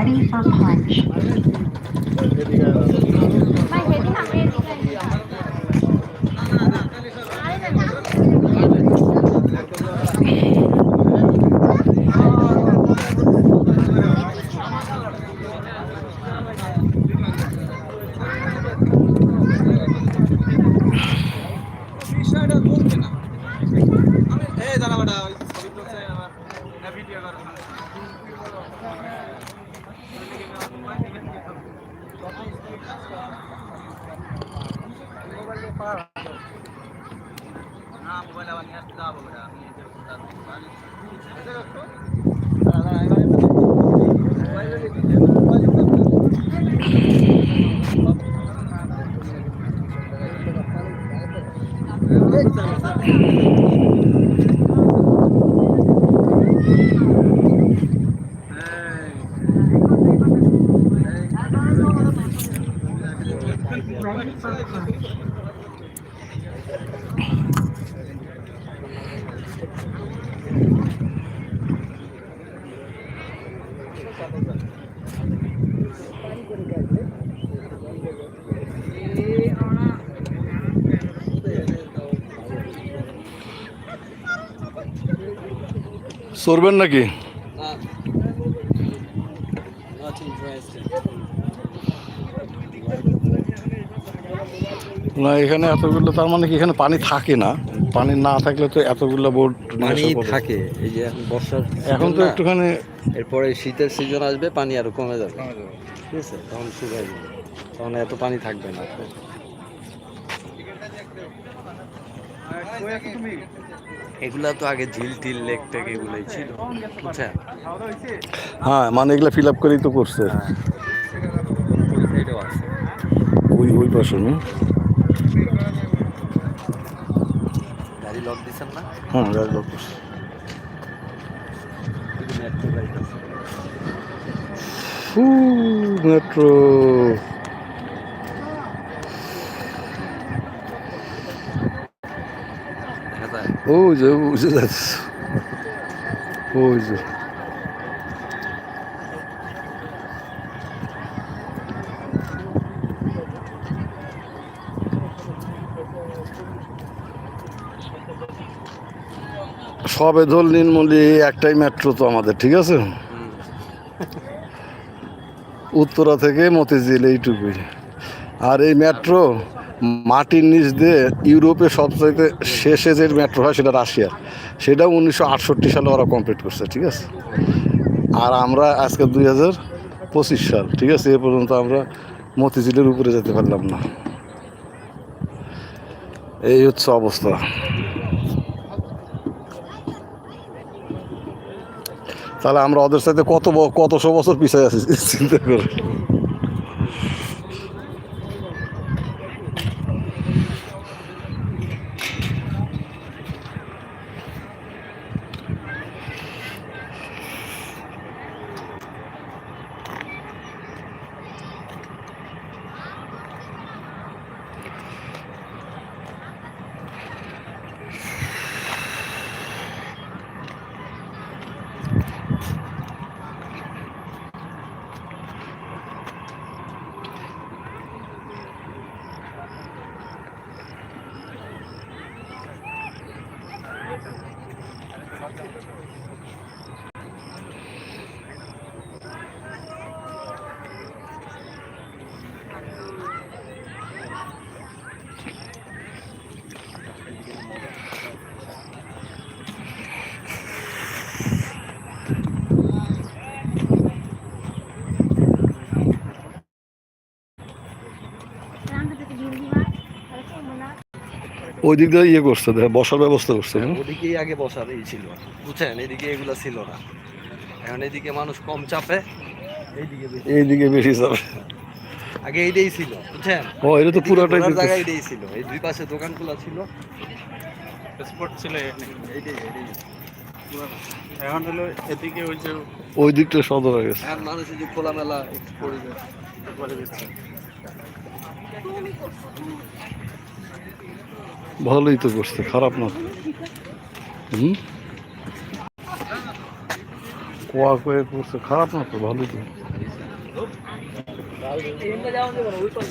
Ready for punch. না mobile আবার নিয়ে আসতে যাব বেটা আমি এই যে এসে রাখো দাঁড়া দাঁড়া এবারে মোবাইলে দিতে মোবাইলে Ready for punch. সরবেন নাকি? না এখানে এতগুলো তার মানে কি এখানে পানি থাকে না? পানি না থাকলে তো এতগুলো বোট পানি থাকে এই যে এখন বর্ষার এখন তো একটুখানি এরপরে শীতের সিজন আসবে পানি আরও কমে যাবে। ঠিক আছে তখন যাবে। তখন এত পানি থাকবে না। এগুলা তো আগে ঝিল টিল লেক টেক এগুলোই ছিল। বুঝছেন? হ্যাঁ মানে এগুলো ফিল আপ করেই তো করছে। ওই ওই ওই পাশে না? গাড়ি লক দিছেন না? হ্যাঁ গাড়ি লোক করছে। মেট্রো মেট্রো ওই যে যাচ্ছে ওই যে সবে ধর নির্মলি, একটাই মেট্রো তো আমাদের, ঠিক আছে? উত্তরা থেকে মতিঝিল এইটুকুই। আর এই মেট্রো মাটির নিচ দিয়ে ইউরোপে সবচাইতে শেষে যে মেট্রো হয় সেটা রাশিয়ার সেটা উনিশশো আটষট্টি সালে ওরা কমপ্লিট করছে, ঠিক আছে? আর আমরা আজকে দুই হাজার পঁচিশ সাল, ঠিক আছে? এ পর্যন্ত আমরা মতিঝিলের উপরে যেতে পারলাম না। এই হচ্ছে অবস্থা। তাহলে আমরা ওদের সাথে কত কতশো বছর পিছিয়ে আছি, চিন্তা করে? ওই দিক দিয়ে ইয়ে করছে বসার ব্যবস্থা করছে ওদিকেই আগে বসার এই ছিল। বুঝছেন? এদিকে এগুলো ছিল না। এখন এদিকে মানুষ কম চাপে এইদিকে এইদিকে বেশি যাবে আগে এইটাই ছিল বুঝছেন? ও এটা তো পুরাটাই জায়গা এইটাই ছিল। এই দুই পাশে দোকানগুলো ছিল। স্পট ছিল এইটাই এইটাই। এখন হলো এদিকে ওই যে ওই দিকটা সদর হয়ে গেছে। এখন মানুষ খোলামেলা পরিবেশ। দিচ্ছে ভালোই তো করছে, খারাপ না হুম? কোয়া কয়ে করছে, খারাপ না তো, ভালোই তো।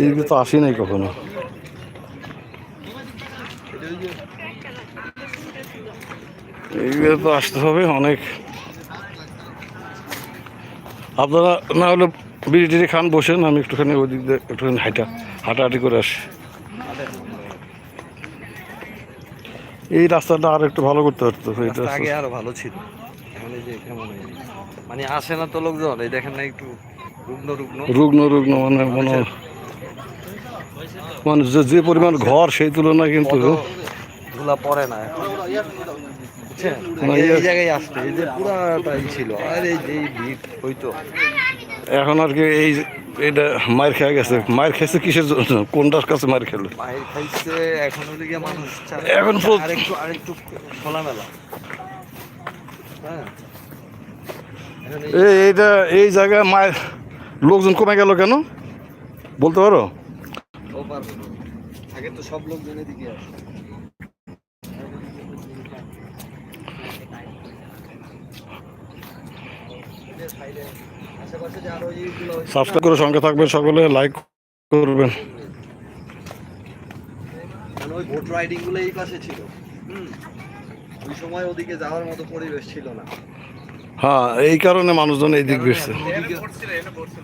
এইদিকে তো আসি নাই কখনো। এইগুলো তো আসতে হবে অনেক। আপনারা না হলে বিড়ি খান, বসেন, আমি একটুখানি ওই দিক দিয়ে একটুখানি হাঁটা হাঁটাহাঁটি করে আসি। এই রাস্তাটা আর একটু ভালো করতে পারতো আগে আরও ভালো ছিল। এখন এই যে কেমন মানে আসে না তো লোকজন এই দেখেন না একটু রুগ্ন রুগ্ন। রুগ্ন রুগ্ন মানে মনে মানে যে পরিমাণ ঘর সেই তুলনায় কিন্তু ধুলা পড়ে না এখন। বুঝছেন? না, আগে এই ইয়ে- জায়গায় আসতে এই যে পুরাটাই ছিল। আর এই যে ভিড় হইতো এখন আর কি এই এটা মার খেয়ে গেছে। মার খেয়েছে কিসের জন্য? কোনটার কাছে মার খেলো? মায়ের খাইছে এখন মানুষ এখন পুরো- আরেকটু আরেকটু খোলামেলা। হ্যাঁ। এইটা এই জায়গায় মায়ের লোকজন কমে গেল কেন? বলতে পারো। আগে তো সব লোকজন এদিকে আসে। সাবস্ক্রাইব করে সঙ্গে থাকবেন সকলে লাইক করবেন। মানে ওই ভোট রাইডিংগুলো এই পাশে ছিল। ওই সময় ওদিকে যাওয়ার মতো পরিবেশ ছিল না। হ্যাঁ এই কারণে মানুষজন এই দিক বেরছে।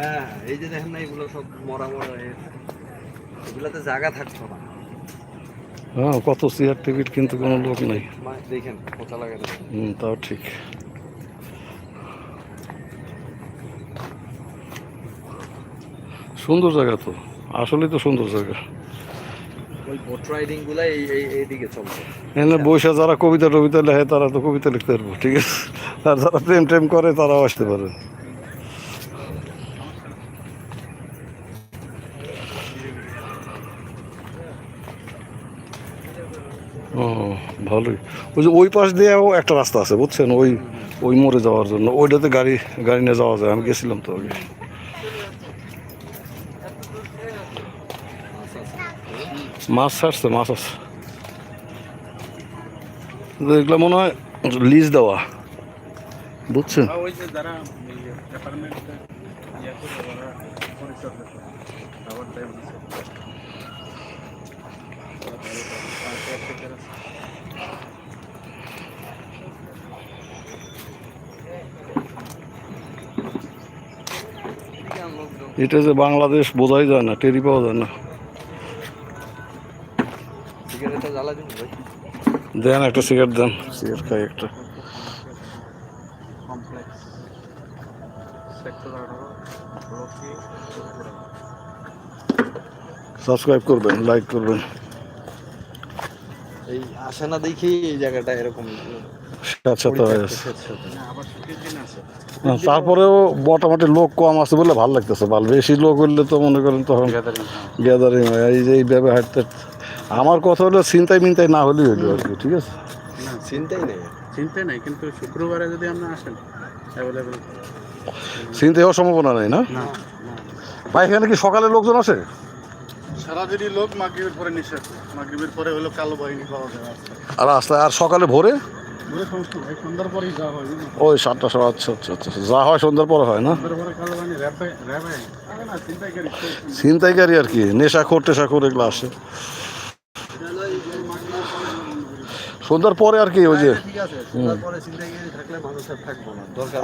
হ্যাঁ এই যে দেখেন না এগুলো সব মরা মরা হয়ে জায়গা থাকতো না। হ্যাঁ কত চেয়ার টিকিট কিন্তু কোনো লোক নাই। দেখেন পোতা লাগে না। হুম তাও ঠিক। সুন্দর জায়গা তো আসলেই তো সুন্দর জায়গা। ওই রাইডিং এই এইদিকে এখানে বসে যারা কবিতা টবিতা লেখে তারা তো কবিতা লিখতে পারব ঠিক আছে? আর যারা প্রেম টেম করে তারাও আসতে পারে ও ভালোই। ওই যে ওই পাশ দিয়েও একটা রাস্তা আছে বুঝছেন? ওই ওই মোড়ে যাওয়ার জন্য। ওইটাতে গাড়ি গাড়ি নিয়ে যাওয়া যায় আমি গেছিলাম তো আগে। মাছ ছাড়ছে মাছ আছে এগুলো মনে হয় লিজ দেওয়া। বুঝছেন? ইয়ে এটা যে বাংলাদেশ বোঝাই যায় না টেরি পাওয়া যায় না। দিন একটা সিগারেট দেন। সিগারেট খাই একটা। সাবস্ক্রাইব করবেন লাইক করবেন। এই আসে না দেখি এই জায়গাটা এরকম। সাথে আছে স্যাঁতস্যাঁতে। আবার ছুটির দিন আছে না, তারপরেও মোটামুটি লোক কম আছে বলে ভালো লাগতেছে ভালো। বেশি লোক হইলে তো মনে করেন তখন গ্যাদারিং হয়। এই যে এইভাবে হাঁটতে আমার কথা হলো চিন্তায় মিন্তায় না হলেই হলো আর কি ঠিক আছে? না চিন্তাই নেই। চিন্তা নাই কিন্তু শুক্রবারে যদি আপনি আসেন অ্যাভেলেবেল চিন্তায় হওয়ার সম্ভাবনা নেই না? না ভাই এখানে কি সকালে লোকজন আছে সারাদিনই লোক মাগরিবের পরে মাগরিবের পরে হলো কালো বাহিনী পাওয়া যায় আর রাস্তায় আর সকালে ভোরে? হয়? ওই সাতটা সাড়ে আচ্ছা আচ্ছা আচ্ছা। যা হয় সন্ধ্যার পরে হয় না? সন্ধ্যার পরে কালো বাহিনী র্যাবে র্যাবে আগে না চিন্তাই করি ছিনতাইকারী আর কি নেশাখোর টেশাখোর এগুলো আসে। সন্ধ্যার পরে আর কি ওই যে ঠিক আছে তারপরে চিন্তাগিরি থাকলে মানুষ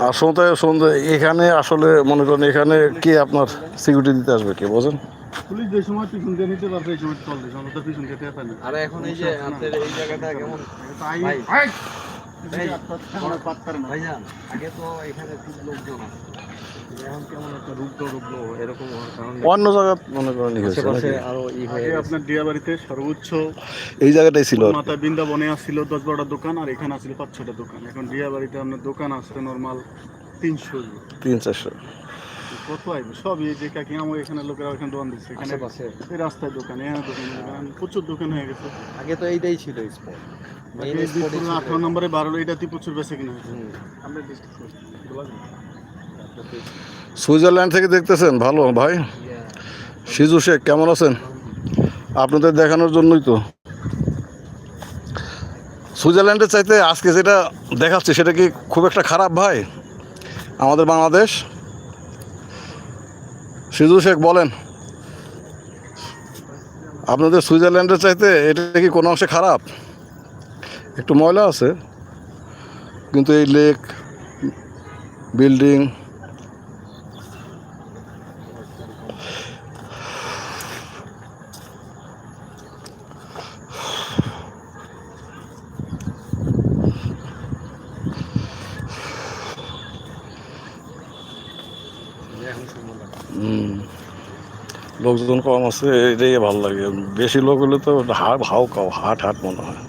আর সন্ধ্যায় সন্ধ্যা এখানে আসলে মনে করেন এখানে কে আপনার সিকিউরিটি দিতে আসবে কে বোঝেন? পুলিশ যে সময় পিছন দিয়ে নিতে পারবে এই সময় চল দিস পিছন দিয়ে টেপা নেই আর এখন এই যে আপনার এই জায়গাটা কেমন? ভাই। ভাই। ভাই, আমার পাত্তার না ভাইজান আগে তো এখানে খুব লোকজন আছে। অন্য জায়গা মনে করেন। আপনার সর্বোচ্চ এই জায়গাটাই ছিল বৃন্দাবনে আসছিল দশ বারোটা দোকান আর এখানে আসছিল পাঁচ ছটা দোকান। এখন দিয়াবাড়িতে আপনার দোকান আছে নর্মাল তিনশো। তিন চারশো। কত আইবে? সব এই যে কাকি আমার এখানে লোকেরা এখানে দোকান দিচ্ছে। এখানে আশেপাশে। এই রাস্তায় দোকান এখানে দোকান দোকান প্রচুর দোকান হয়ে গেছে। আগে তো এইটাই ছিল স্পট আঠারো নম্বরে বারো এটাতে প্রচুর বেশি কিনা আমরা ডিস্ট্রিক্ট সুইজারল্যান্ড থেকে দেখতেছেন? ভালো, ভাই। সিজু শেখ, কেমন আছেন? আপনাদের দেখানোর জন্যই তো। সুইজারল্যান্ডের চাইতে আজকে যেটা দেখাচ্ছি, সেটা কি খুব একটা খারাপ, ভাই? আমাদের বাংলাদেশ। সিজু শেখ, বলেন। আপনাদের সুইজারল্যান্ডের চাইতে এটা কি কোনো অংশে খারাপ? একটু ময়লা আছে, কিন্তু এই লেক, বিল্ডিং এখন সুন্দর লাগে হুম। লোকজন কম আছে এটাই ভালো লাগে। বেশি লোক হলে তো হাট হাও কাও হাট হাট মনে হয়।